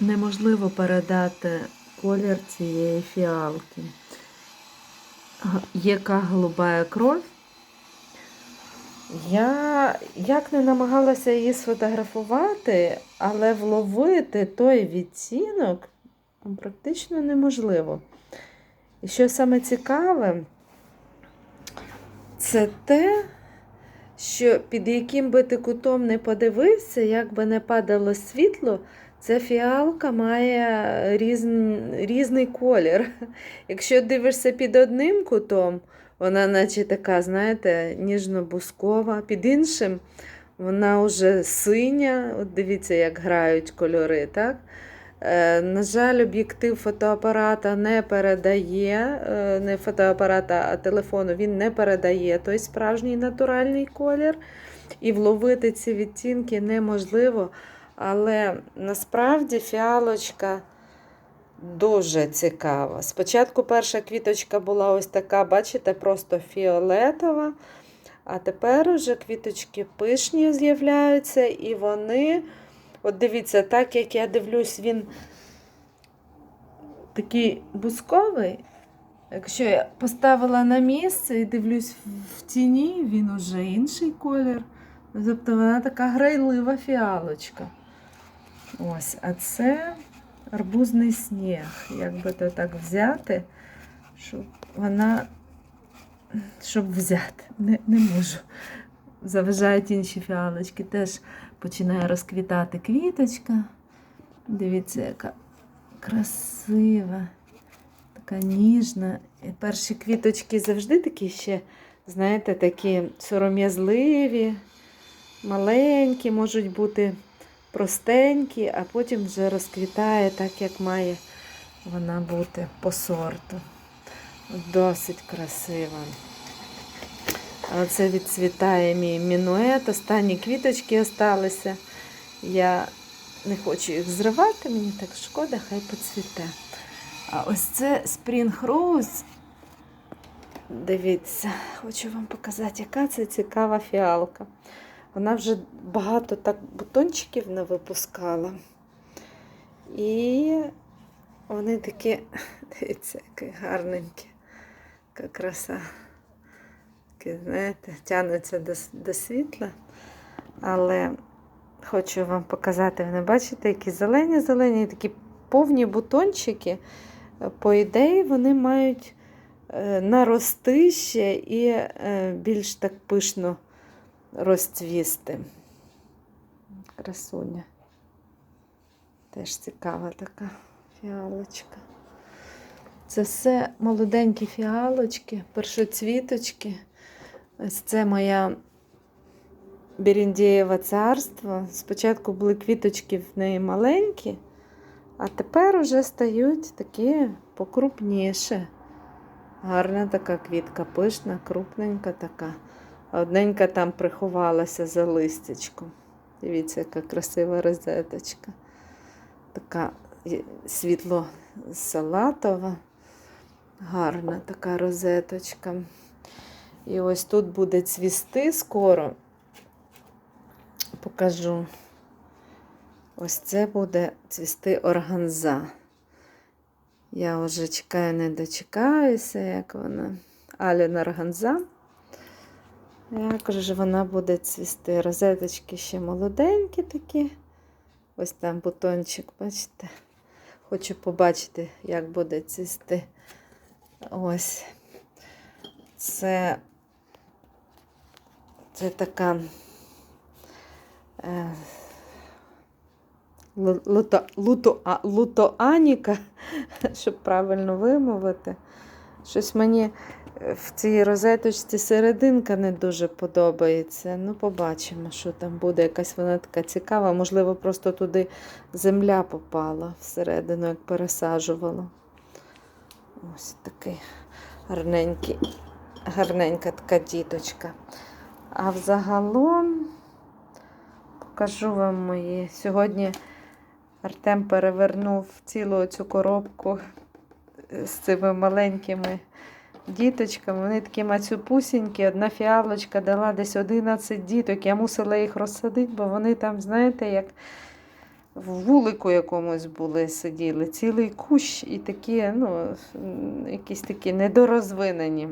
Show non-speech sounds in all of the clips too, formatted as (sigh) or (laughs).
неможливо передати колір цієї фіалки. Яка голубая кров. Я як не намагалася її сфотографувати, але вловити той відтінок практично неможливо. І що саме цікаве, це те, що під яким би ти кутом не подивився, як би не падало світло, ця фіалка має різн, різний колір. Якщо дивишся під одним кутом, вона наче така, знаєте, ніжно-бускова, під іншим вона вже синя. От дивіться, як грають кольори, так? Е, на жаль, об'єктив фотоапарата не передає, е, не фотоапарата, а телефону він не передає той справжній натуральний колір. І вловити ці відтінки неможливо. Але насправді фіалочка дуже цікава. Спочатку перша квіточка була ось така, бачите, просто фіолетова. А тепер уже квіточки пишні з'являються, і вони. От дивіться, так як я дивлюсь, він такий бусковий. Якщо я поставила на місце і дивлюсь в тіні, він уже інший колір. Тобто вона така грайлива фіалочка. Ось, а це арбузний сніг. Як би то так взяти, щоб вона. Щоб взяти, не, не можу. Заважають інші фіалочки. Теж починає розквітати квіточка. Дивіться, яка красива, така ніжна. І перші квіточки завжди такі ще, знаєте, такі сором'язливі, маленькі, можуть бути простенькі, а потім вже розквітає так, як має вона бути по сорту. Досить красива. Оце відцвітає мій мінует. Останні квіточки осталися. Я не хочу їх зривати, мені так шкода, хай поцвіте. А ось це Spring Rose. Дивіться, хочу вам показати, яка це цікава фіалка. Вона вже багато так бутончиків не випускала. І вони такі, (laughs) дивіться, які гарненькі, яка краса. Такі, знаєте, тягнуться до, до світла. Але хочу вам показати, ви не бачите, які зелені-зелені, такі повні бутончики. По ідеї, вони мають е, нарости ще і е, більш так пишно розцвісти. Красуня. Теж цікава така фіалочка. Це все молоденькі фіалочки, першоцвіточки. Ось це моя Беріндєєве царство. Спочатку були квіточки в неї маленькі, а тепер вже стають такі покрупніше. Гарна така квітка, пишна, крупненька така. Одненька там приховалася за листячком. Дивіться, яка красива розеточка. Така світло салатова. Гарна така розеточка. І ось тут буде цвісти скоро. Покажу. Ось це буде цвісти органза. Я вже чекаю, не дочекаюся, як вона. Аліна органза. Як же вона буде цвісти. Розеточки ще молоденькі такі. Ось там бутончик, бачите? Хочу побачити, як буде цвісти. Ось. Це, це така е, лу- луто, луто, а, лутоаніка, (laughs) щоб правильно вимовити. Щось мені в цій розеточці серединка не дуже подобається. Ну, побачимо, що там буде. Якась вона така цікава. Можливо, просто туди земля попала всередину, як пересаджувала. Ось такий гарненький, гарненька така діточка. А взагалом покажу вам мої. Сьогодні Артем перевернув цілу цю коробку з цими маленькими діточками. Вони такі мацюпусінькі. Одна фіалочка дала десь 11 діток. Я мусила їх розсадити, бо вони там, знаєте, як в вулику якомусь були, сиділи, цілий кущ і такі, ну, якісь такі недорозвинені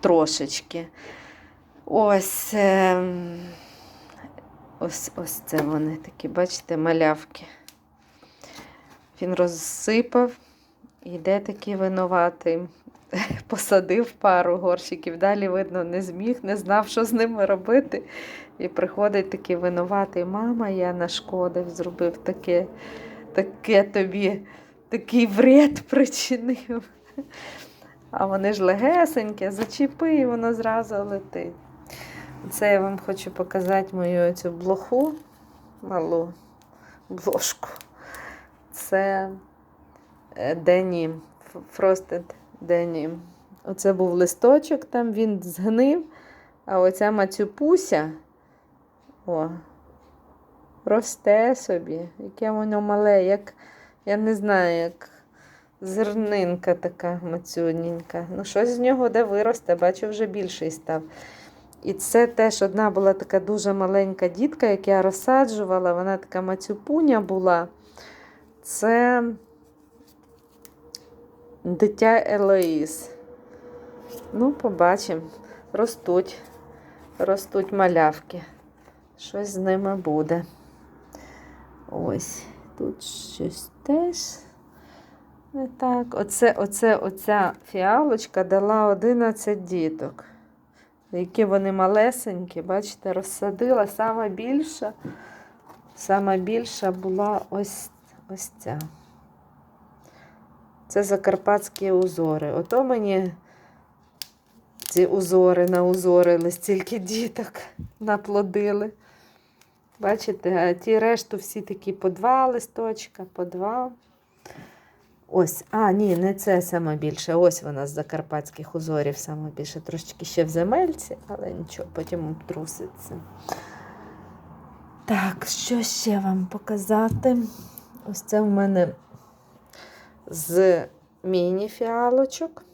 трошечки. Ось, ем, ось, ось це вони такі, бачите, малявки. Він розсипав, іде такий винуватий. (laughs) Посадив пару горщиків, далі, видно, не зміг, не знав, що з ними робити. І приходить такий винуватий, мама, я нашкодив, зробив таке, таке тобі, такий вред причинив. А вони ж легесенькі, зачіпи, і воно зразу летить. Це я вам хочу показати мою цю блоху, малу блошку. Це е, денім, Frosted Denim. Оце був листочок, там він згнив, а оця мацюпуся, о, росте собі, яке воно мале, як, я не знаю, як зернинка така мацюненька. Ну, щось з нього де виросте, бачу, вже більший став. І це теж одна була така дуже маленька дітка, яку я розсаджувала, вона така мацюпуня була. Це дитя Елоїз. Ну, побачимо. Ростуть. Ростуть малявки. Щось з ними буде. Ось. Тут щось теж так. Оце, оце, оця фіалочка дала 11 діток. Які вони малесенькі, бачите, розсадила. Сама більша, сама більша була ось, ось ця. Це закарпатські узори. Ото мені ці узори наузорили, стільки діток наплодили. Бачите, а ті решту всі такі по два листочка, по два. Ось, а, ні, не це саме більше. Ось вона з закарпатських узорів саме більше. Трошечки ще в земельці, але нічого, потім обтруситься. Так, що ще вам показати? Ось це в мене з міні-фіалочок.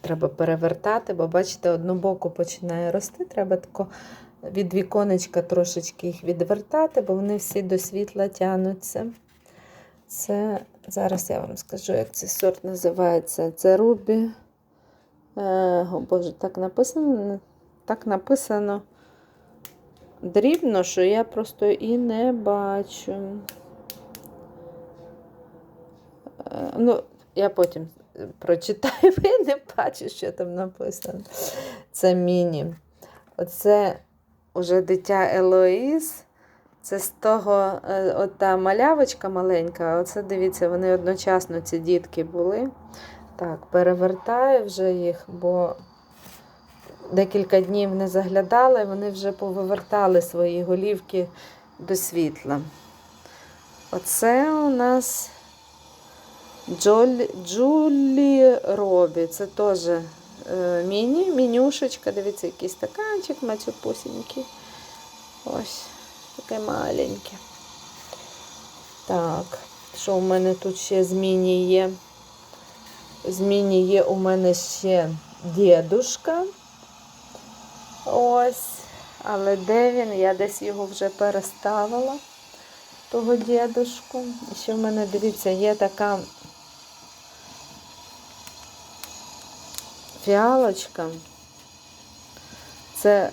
Треба перевертати, бо, бачите, одну боку починає рости. Треба тако від віконечка трошечки їх відвертати, бо вони всі до світла тянуться. Це, зараз я вам скажу, як цей сорт називається. Це Рубі. Е, о Боже, так написано. Так написано дрібно, що я просто і не бачу. Е, Ну, я потім прочитаю, (laughs) бо я не бачу, що там написано. Це міні. Оце уже дитя Елоїз. Це з того, е, от та малявочка маленька, оце дивіться, вони одночасно ці дітки були. Так, перевертаю вже їх, бо декілька днів не заглядали, вони вже повивертали свої голівки до світла. Оце у нас Джолі, Джулі Робі. Це теж е, міні, мінюшечка. Дивіться, якийсь стаканчик мацюпусінький. Ось, таке маленьке. Так, що у мене тут ще з міні є? З міні є у мене ще дідушка. Ось. Але де він? Я десь його вже переставила, того дідушку. І ще в мене, дивіться, є така фіалочка. Це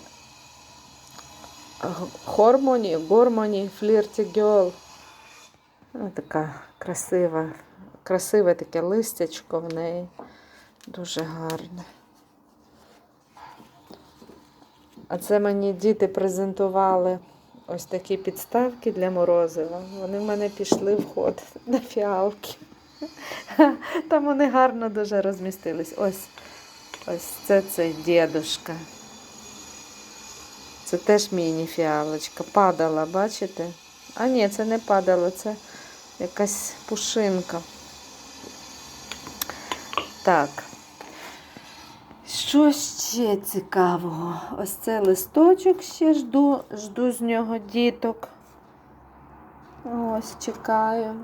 Хормоні, Гормоні, Флірті Гьол. Така красива, красиве таке листячко в неї. Дуже гарне. А це мені діти презентували ось такі підставки для морозива. Вони в мене пішли в ход на фіалки. (laughs) Там вони гарно дуже розмістились. Ось ось це цей дідушка. Це теж міні-фіалочка. Падала, бачите? А ні, це не падало, це якась пушинка. Так. Що ще цікавого? Ось це листочок ще жду, жду з нього діток. Ось чекаю.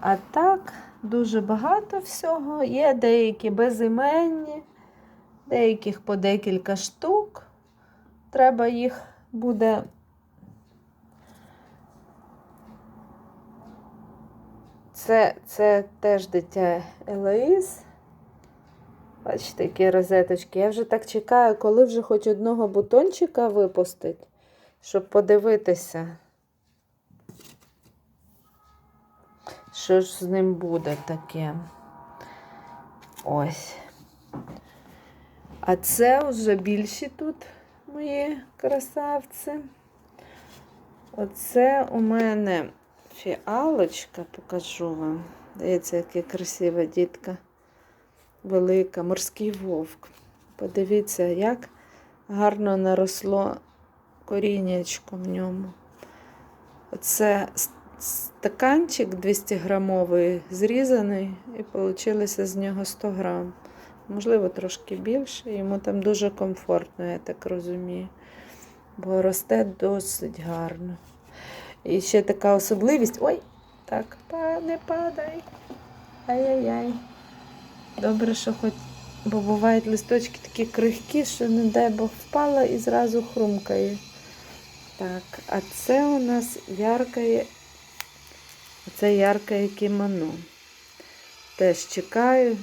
А так, дуже багато всього. Є деякі безіменні, деяких по декілька штук. Треба їх буде це це теж дитя Елоїз. Бачите, які розеточки. Я вже так чекаю, коли вже хоч одного бутончика випустить, щоб подивитися. Що ж з ним буде таке. Ось. А це вже більші тут мої красавці. Оце у мене фіалочка, покажу вам. Дивіться, яка красива дітка. Велика, морський вовк. Подивіться, як гарно наросло коріннячко в ньому. Оце стаканчик 200 грамовий зрізаний, і вийшло з нього 100 грам. Можливо, трошки більше. Йому там дуже комфортно, я так розумію. Бо росте досить гарно. І ще така особливість. Ой, так, не падай. Ай-яй-яй. Добре, що хоч, бо бувають листочки такі крихкі, що, не дай Бог, впала і зразу хрумкає. Так, а це у нас яркає, це яркає кімоно. Теж чекаю.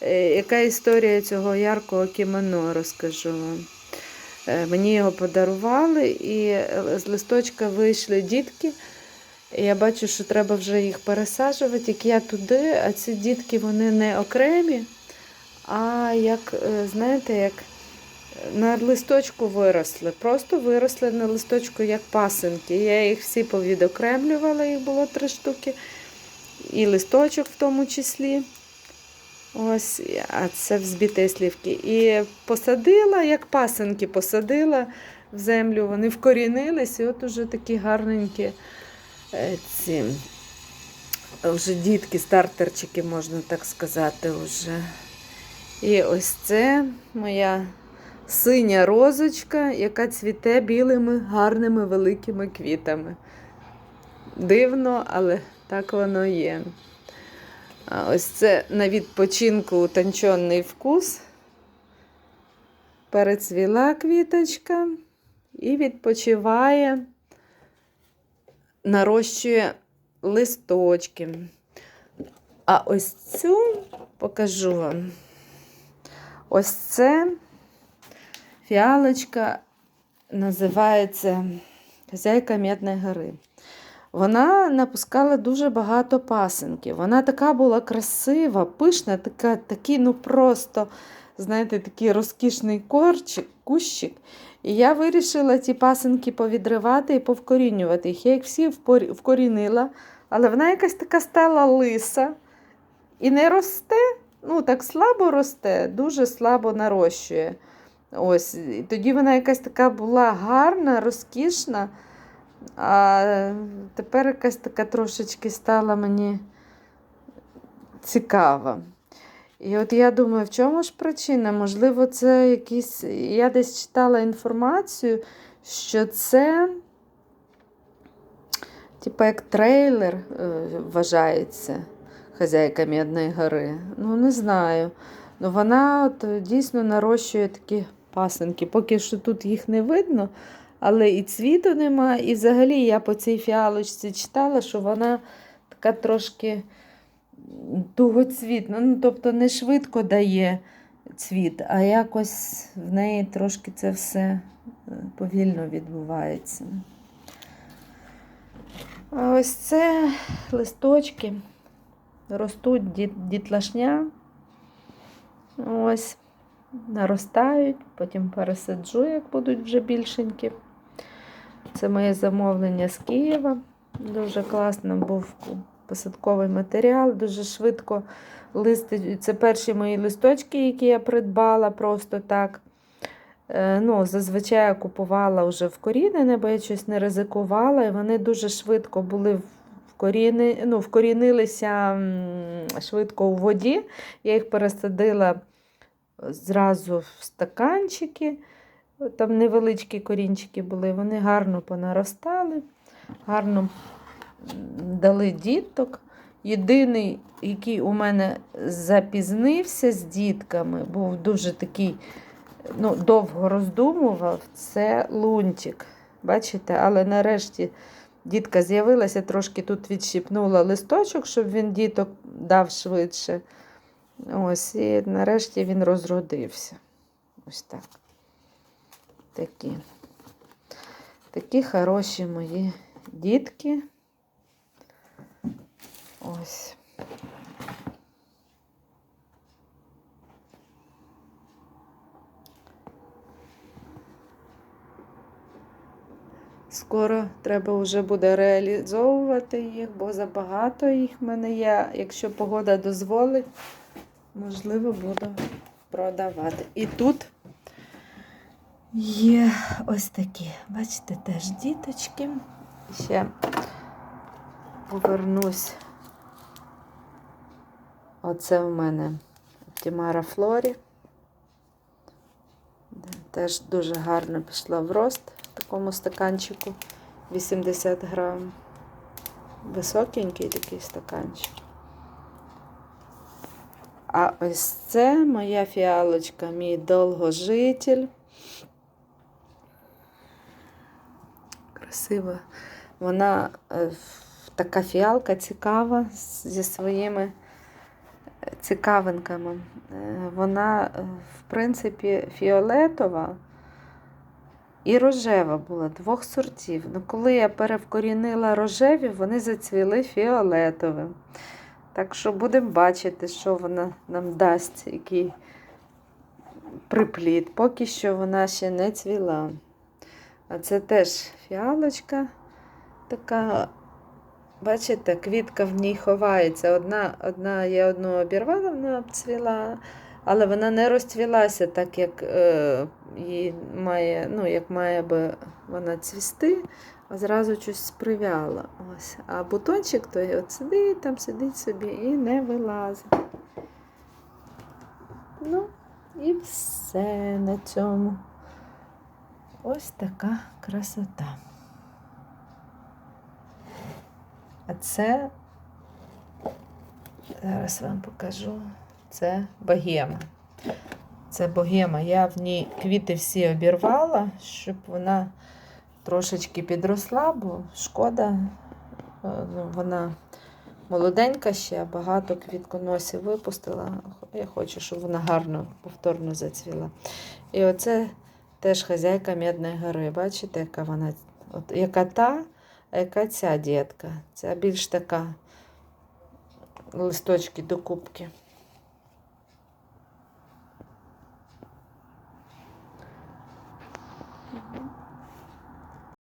Е, Яка історія цього яркого кімоно, розкажу вам. Е, Мені його подарували, і е, з листочка вийшли дітки. Я бачу, що треба вже їх пересаджувати, як я туди, а ці дітки вони не окремі, а як, знаєте, як на листочку виросли. Просто виросли на листочку як пасинки. Я їх всі повідокремлювала, їх було три штуки. І листочок в тому числі. Ось, а це взбіте слівки. І посадила, як пасинки посадила в землю, вони вкорінились, і от уже такі гарненькі е, ці вже дітки, стартерчики, можна так сказати, вже. І ось це моя синя розочка, яка цвіте білими, гарними великими квітами. Дивно, але так воно є. Ось це на відпочинку утончений вкус. Перецвіла квіточка і відпочиває, нарощує листочки. А ось цю покажу вам. Ось це фіалочка називається Хазяйка М'ятної гори. Вона напускала дуже багато пасенків. Вона така була красива, пишна, така, такий, ну просто, знаєте, такий розкішний корчик, кущик. І я вирішила ці пасенки повідривати і повкорінювати їх. Я їх всі вкорінила, але вона якась така стала лиса і не росте, ну так слабо росте, дуже слабо нарощує. Ось, і тоді вона якась така була гарна, розкішна. А тепер якась така трошечки стала мені цікава. І от я думаю, в чому ж причина? Можливо, це якісь. Я десь читала інформацію, що це, типу, як трейлер е, вважається хазяйка М'ядної гори. Ну, не знаю. Ну, вона от е, дійсно нарощує такі пасенки. Поки що тут їх не видно, але і цвіту нема. І взагалі я по цій фіалочці читала, що вона така трошки тугоцвітна. Ну, тобто не швидко дає цвіт, а якось в неї трошки це все е, повільно відбувається. А ось це листочки ростуть дітлашня. Ось, наростають, потім пересаджу, як будуть вже більшенькі. Це моє замовлення з Києва. Дуже класно був посадковий матеріал, дуже швидко листи. Це перші мої листочки, які я придбала просто так. Е, Ну, Зазвичай я купувала вже вкорінене, бо я щось не ризикувала, і вони дуже швидко були вкоріни, ну, вкорінилися швидко у воді. Я їх пересадила зразу в стаканчики. Там невеличкі корінчики були, вони гарно понаростали, гарно дали діток. Єдиний, який у мене запізнився з дітками, був дуже такий, ну, довго роздумував, це лунтик. Бачите, але нарешті дітка з'явилася, трошки тут відщипнула листочок, щоб він діток дав швидше. Ось, і нарешті він розродився. Ось так. Такі. Такі хороші мої дітки. Ось. Скоро треба вже буде реалізовувати їх, бо забагато їх в мене є. Якщо погода дозволить, можливо, буду продавати. І тут є ось такі, бачите, теж діточки. Ще повернусь. Оце в мене Тімара Флорі. Теж дуже гарно пішла в рост в такому стаканчику 80 грам. Високенький такий стаканчик. А ось це моя фіалочка, мій довгожитель. Красива. Вона е, така фіалка цікава зі своїми цікавинками. Е, Вона, е, в принципі, фіолетова і рожева була двох сортів. Ну, коли я перевкорінила рожеві, вони зацвіли фіолетовим. Так що будемо бачити, що вона нам дасть, який припліт. Поки що вона ще не цвіла. А це теж фіалочка така Бачите, квітка в ній ховається. Одна, одна я одну обірвала, вона обцвіла, але вона не розцвілася так, як е, її має, ну, як має би вона цвісти, зразу щось прив'яла. Ось. А бутончик той от сидить, там сидить собі і не вилазить. Ну, і все на цьому. Ось така красота. А це, зараз вам покажу, це богема. Це богема. Я в ній квіти всі обірвала, щоб вона трошечки підросла, бо шкода, е, вона молоденька ще, багато квітконосів випустила. Я хочу, щоб вона гарно повторно зацвіла. І оце теж хазяйка Медної гори. Бачите, яка вона, от, яка та. А яка ця дітка? Ця більш така листочки до кубки.